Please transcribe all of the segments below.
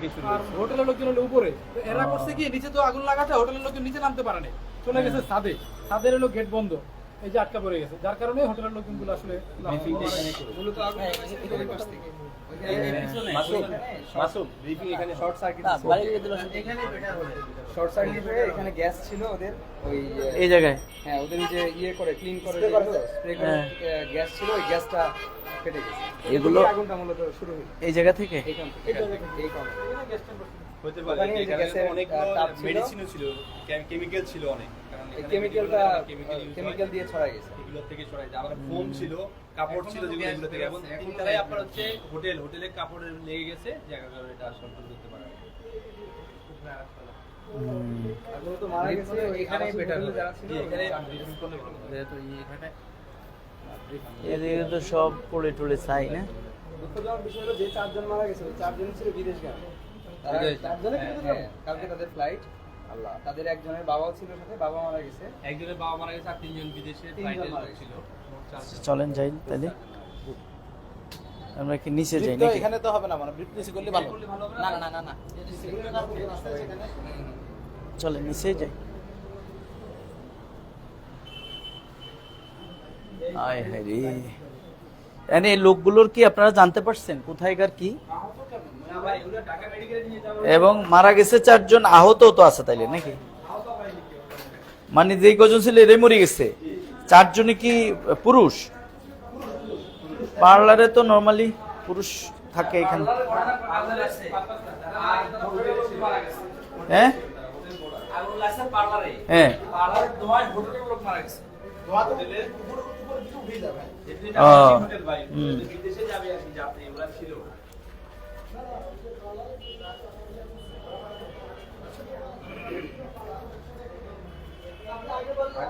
থেকে শুরু আর হোটেলের লোকজন হলো উপরে। তো এরা করছে কি নিচে তো আগুন লাগাতে হোটেলের লোকজন নিচে নামতে পারে না চলে গেছে ছাদে। ছাদের হলো গেট বন্ধ। এই যে আটকা পড়ে গেছে। যার কারণে হোটেলের লোকজনগুলো আসলে। মূলত আগুন লাগছে ওই পাশ থেকে। মাসুম মাসুম ব্রিফিং এখানে শর্ট সার্কিট শর্ট এখানে গ্যাস ছিল ওদের ওই এই জায়গায়? হ্যাঁ ওদের যে ইয়ে করে ক্লিন করে হ্যাঁ। গ্যাস ছিল ওই গ্যাসটা এগুলো- এই আগুনটা মূলত শুরু এই জায়গা থেকে? থেকে এই কারণে হতে পারে অনেক আহ, তাপ ছিল। মেডিসিনও ছিল কেমিক্যাল ছিল অনেক কারণ কেমিক্যালটা। কেমিক্যাল দিয়ে ছড়াই গেছে এগুলো থেকে আমার ফোম ছিল কাপড় ছিল যেগুলো এগুলো থেকে এবং তলায় আপনার হচ্ছে হোটেল হোটেলে কাপড় লেগে গেছে জায়গা এটা কন্ট্রোল করতে পারে। মারা গেছে এখানেই বেটার এখানে। যেহেতু এখানে এদিকে তো সব পড়ে টলে চাই না দুঃখজনক বিষয় হলো যে চারজন মারা গেছে চারজন ছিল বিদেশ গামী হ্যাঁ, হ্যাঁ, কালকে তাদের ফ্লাইট আল্লাহ। তাদের একজনের বাবাও ছিল সাথে বাবা মারা গেছে। একজনের বাবা মারা গেছে আর তিনজন বিদেশে ফ্লাইটে ছিল। চলেন যাই তাহলে। আমরা কি নিচে যাই নাকি? এখানে তো হবে না মানে ব্রিফ করলে ভালো। না না? না না নিচে যাই। আয় হায় রে। লোকগুলোর কি আপনারা জানতে পারছেন? কোথায়কার কি? এবং মারা গেছে চারজন আহত তো আছে তাইলে, নাকি? মানে যেই কজন ছিল, এরাই মরে গেছে। চারজনই কি পুরুষ? পার্লারে তো নর্মালি পুরুষ থাকে এখানে। হ্যাঁ? হ্যাঁ। বিদেশে যাবে আর কি যাতে এগুলা ছিল আগুন লাগার পরে পার্লারের লোকজন নিয়ে চলে গেছে। হুম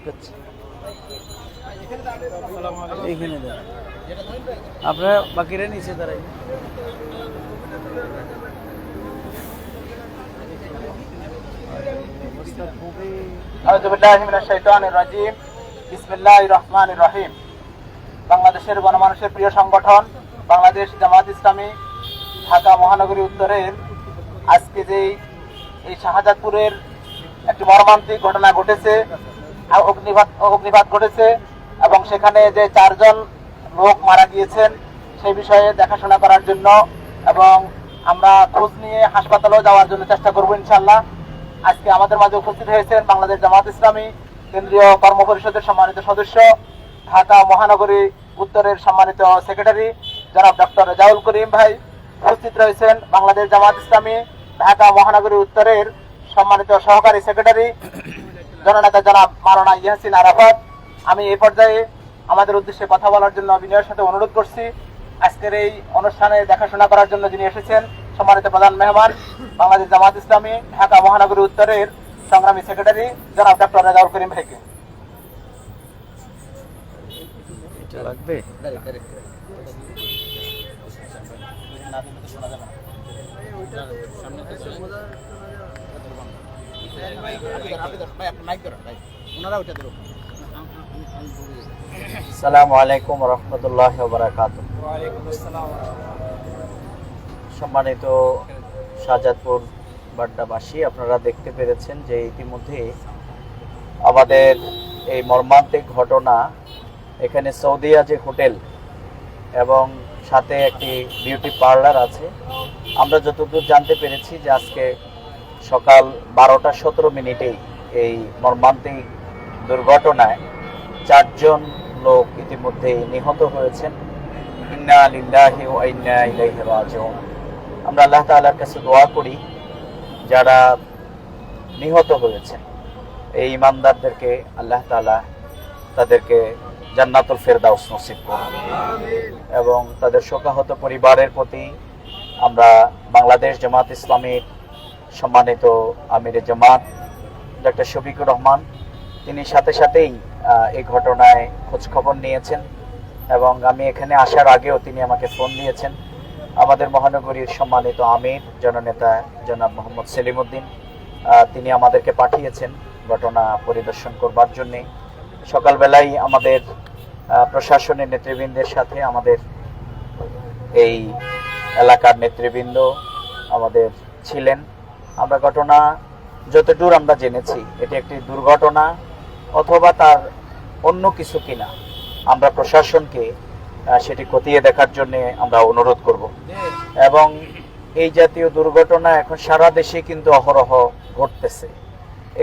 ঠিক আছে। এইখানে দাঁড়ান। আপনারা বাকিরা নিচে দাঁড়াই আউযু বিল্লাহি মিনাশ শাইতানির রাজিম বিসমিল্লাহির রহমানির রহিম বাংলাদেশের গণমানুষের প্রিয় সংগঠন বাংলাদেশ জামাত ইসলামী ঢাকা মহানগরী উত্তরের আজকে যেই এই শাহজাদপুরের একটি মর্মান্তিক ঘটনা ঘটেছে অগ্নিঘাত ঘটেছে এবং সেখানে যে চারজন লোক মারা গিয়েছেন, সেই বিষয়ে দেখাশোনা করার জন্য এবং আমরা খোঁজ নিয়ে হাসপাতালেও যাওয়ার জন্য চেষ্টা করব ইনশাল্লাহ আজকে আমাদের মাঝে উপস্থিত হয়েছেন বাংলাদেশ জামাত ইসলামী কেন্দ্রীয় কর্মপরিষদের সম্মানিত সদস্য, ঢাকা মহানগরী উত্তরের সম্মানিত সেক্রেটারি জনাব ডক্টর রেজাউল করিম ভাই। উপস্থিত রয়েছেন বাংলাদেশ জামাত ইসলামী, ঢাকা মহানগরী উত্তরের সম্মানিত সহকারী সেক্রেটারি জননেতা জনাব মারানা ইয়াসিন আরাফাত আমি এই পর্যায়ে আমাদের উদ্দেশ্যে কথা বলার জন্য বিনয়ের সাথে অনুরোধ করছি। আজকের এই অনুষ্ঠানে দেখাশোনা করার জন্য যিনি এসেছেন সম্মানিত প্রধান মেহমান বাংলাদেশ জামাত ইসলামী ঢাকা মহানগরী উত্তরের সংগ্রামী সেক্রেটারি জনাব ডক্টর রেজাউল করিম ভাইকে। এটা লাগবে? রহমতুল্লাহ সম্মানিত শাহজাদপুর বাড্ডাবাসী, আপনারা দেখতে পেরেছেন যে ইতিমধ্যে আমাদের এই মর্মান্তিক ঘটনা এখানে সৌদিয়া যে হোটেল এবং সাথে একটি বিউটি পার্লার আছে। আমরা যতদূর জানতে পেরেছি যে আজকে সকাল বারোটা সতেরো মিনিটেই এই মর্মান্তিক দুর্ঘটনায় চারজন লোক ইতিমধ্যে নিহত হয়েছেন। ইন্না ওয়া ইন্না আমরা আল্লাহ তাআলার কাছে দোয়া করি, যারা নিহত হয়েছেন, এই ইমানদারদেরকে আল্লাহ তাআলা তাদেরকে জান্নাতুল ফেরদাউস নসিব করুন। এবং তাদের শোকাহত পরিবারের প্রতি আমরা বাংলাদেশ জামাত ইসলামীর সম্মানিত আমির জামাত ডক্টর শফিকুর রহমান, তিনি সাথে সাথেই এই ঘটনায় খোঁজ খবর নিয়েছেন এবং আমি এখানে আসার আগেও তিনি আমাকে ফোন দিয়েছেন। আমাদের মহানগরীর সম্মানিত আমির, জননেতা জনাব মোহাম্মদ সেলিমউদ্দিন তিনি আমাদেরকে পাঠিয়েছেন ঘটনা পরিদর্শন করবার জন্যে। সকালবেলাই আমাদের প্রশাসনের নেতৃবৃন্দের সাথে আমাদের এই এলাকার নেতৃবৃন্দ আমাদের ছিলেন। আমরা ঘটনা যতদূর আমরা জেনেছি, এটি একটি দুর্ঘটনা অথবা তার অন্য কিছু কিনা, আমরা প্রশাসনকে সেটি খতিয়ে দেখার জন্য আমরা অনুরোধ করব। এবং এই জাতীয় দুর্ঘটনা এখন সারা দেশে কিন্তু অহরহ ঘটতেছে।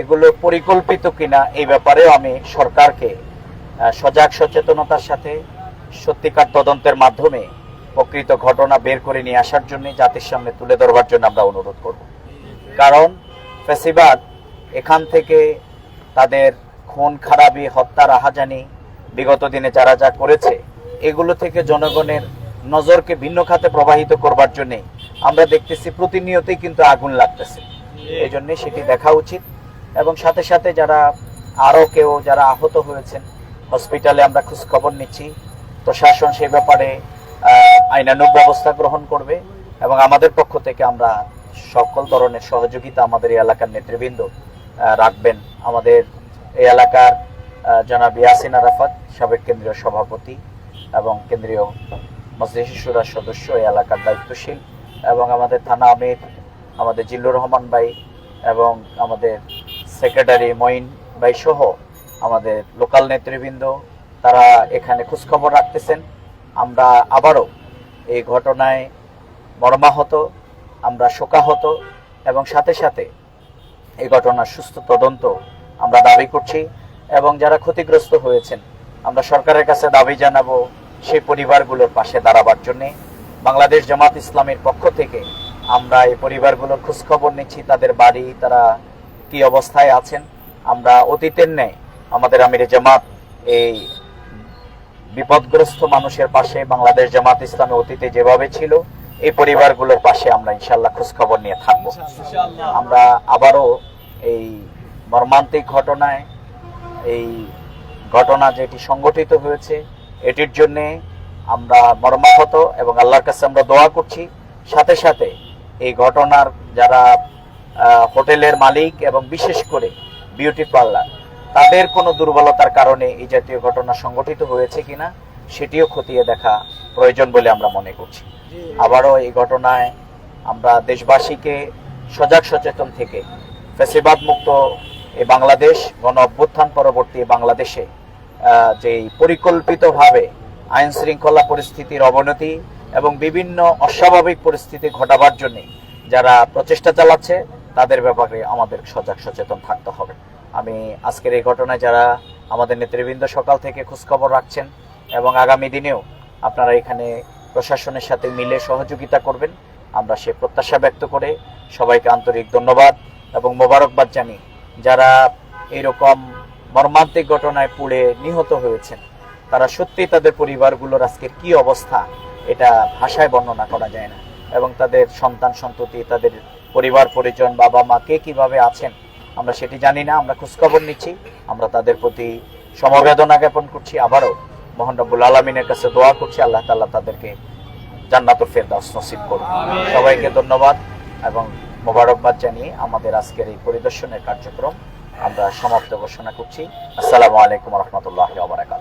এগুলো পরিকল্পিত কিনা, এই ব্যাপারেও আমি সরকারকে সজাগ সচেতনতার সাথে সত্যিকার তদন্তের মাধ্যমে প্রকৃত ঘটনা বের করে নিয়ে আসার জন্য জাতির সামনে তুলে ধরবার জন্য আমরা অনুরোধ করব। কারণ ফেসিবাদ এখান থেকে তাদের খুন খারাপি হত্যা রাহাজানি বিগত দিনে যারা যা করেছে এগুলো থেকে জনগণের নজরকে ভিন্ন খাতে প্রবাহিত করবার জন্য আমরা দেখতেছি প্রতিনিয়তই কিন্তু আগুন লাগতেছে। এই জন্য সেটি দেখা উচিত এবং সাথে সাথে যারা আরও কেউ যারা আহত হয়েছেন হসপিটালে আমরা খোঁজ খবর নিচ্ছি। প্রশাসন সে ব্যাপারে আহ, আইনানুগ ব্যবস্থা গ্রহণ করবে এবং আমাদের পক্ষ থেকে আমরা সকল ধরনের সহযোগিতা আমাদের এই এলাকার নেতৃবৃন্দ রাখবেন। আমাদের এই এলাকার জনাব ইয়াসিন আরাফাত, সাবেক কেন্দ্রীয় সভাপতি এবং কেন্দ্রীয় মজলিস সুরার সদস্য, এই এলাকার দায়িত্বশীল এবং আমাদের থানা আমির, আমাদের জিল্লুর রহমান ভাই এবং আমাদের সেক্রেটারি মঈন ভাই সহ আমাদের লোকাল নেতৃবৃন্দ, তারা এখানে খোঁজখবর রাখতেছেন। আমরা আবারও এই ঘটনায় মর্মাহত আমরা শোকাহত এবং সাথে সাথে এই ঘটনার সুস্থ তদন্ত আমরা দাবি করছি এবং যারা ক্ষতিগ্রস্ত হয়েছেন, আমরা সরকারের কাছে দাবি জানাব সেই পরিবারগুলোর পাশে দাঁড়াবার জন্য। বাংলাদেশ জামাত ইসলামের পক্ষ থেকে আমরা এই পরিবারগুলোর খোঁজখবর নিচ্ছি, তাদের বাড়ি, তারা কি অবস্থায় আছেন। আমরা অতীতের ন্যায় আমাদের আমির জামাত এই বিপদগ্রস্ত মানুষের পাশে বাংলাদেশ জামাত ইসলামে অতীতে যেভাবে ছিল এই পরিবারগুলোর পাশে আমরা ইনশাল্লাহ খোঁজখবর নিয়ে থাকব। আমরা আবারও এই মর্মান্তিক ঘটনায়, এই ঘটনা যেটি সংগঠিত হয়েছে, এটির জন্যে আমরা মর্মাহত এবং আল্লাহর কাছে আমরা দোয়া করছি। সাথে সাথে এই ঘটনার যারা হোটেলের মালিক এবং বিশেষ করে বিউটি পার্লার, তাদের কোনো দুর্বলতার কারণে এই জাতীয় ঘটনা সংগঠিত হয়েছে কিনা, সেটিও খতিয়ে দেখা প্রয়োজন বলে আমরা মনে করছি। আবারও এই ঘটনায় আমরা দেশবাসীকে সজাগ সচেতন থেকে ফেসিবাদ মুক্ত এই বাংলাদেশ, গণ অভ্যুত্থান পরবর্তী বাংলাদেশে যেই পরিকল্পিতভাবে আইন শৃঙ্খলা পরিস্থিতির অবনতি এবং বিভিন্ন অস্বাভাবিক পরিস্থিতি ঘটাবার জন্য যারা প্রচেষ্টা চালাচ্ছে, তাদের ব্যাপারে আমাদের সজাগ সচেতন থাকতে হবে। আমি আজকের এই ঘটনায় যারা আমাদের নেতৃবৃন্দ সকাল থেকে খোঁজখবর রাখছেন এবং আগামী দিনেও আপনারা এখানে প্রশাসনের সাথে মিলে সহযোগিতা করবেন। আমরা সে প্রত্যাশা ব্যক্ত করে সবাইকে আন্তরিক ধন্যবাদ এবং মোবারকবাদ জানি যারা এরকম মর্মান্তিক ঘটনায় পুড়ে নিহত হয়েছেন, তারা সত্যি তাদের পরিবারগুলোর আজকের কি অবস্থা এটা ভাষায় বর্ণনা করা যায় না। এবং তাদের সন্তান সন্ততি, তাদের পরিবার, পরিজন, বাবা মা কে কীভাবে আছেন আমরা সেটি জানি না। আমরা খোঁজখবর নিচ্ছি, আমরা তাদের প্রতি সমবেদনা জ্ঞাপন করছি। আবারও মোহন রব্বুল আলমিনের কাছে দোয়া করছি আল্লাহ তাল্লাহ তাদেরকে জান্নাতুল ফেরদাস নসিব করুন সবাইকে ধন্যবাদ এবং মোবারকবাদ জানিয়ে আমাদের আজকের এই পরিদর্শনের কার্যক্রম আমরা সমাপ্ত ঘোষণা করছি। আসসালামু আলাইকুম রহমতুল্লাহ আসসালাম।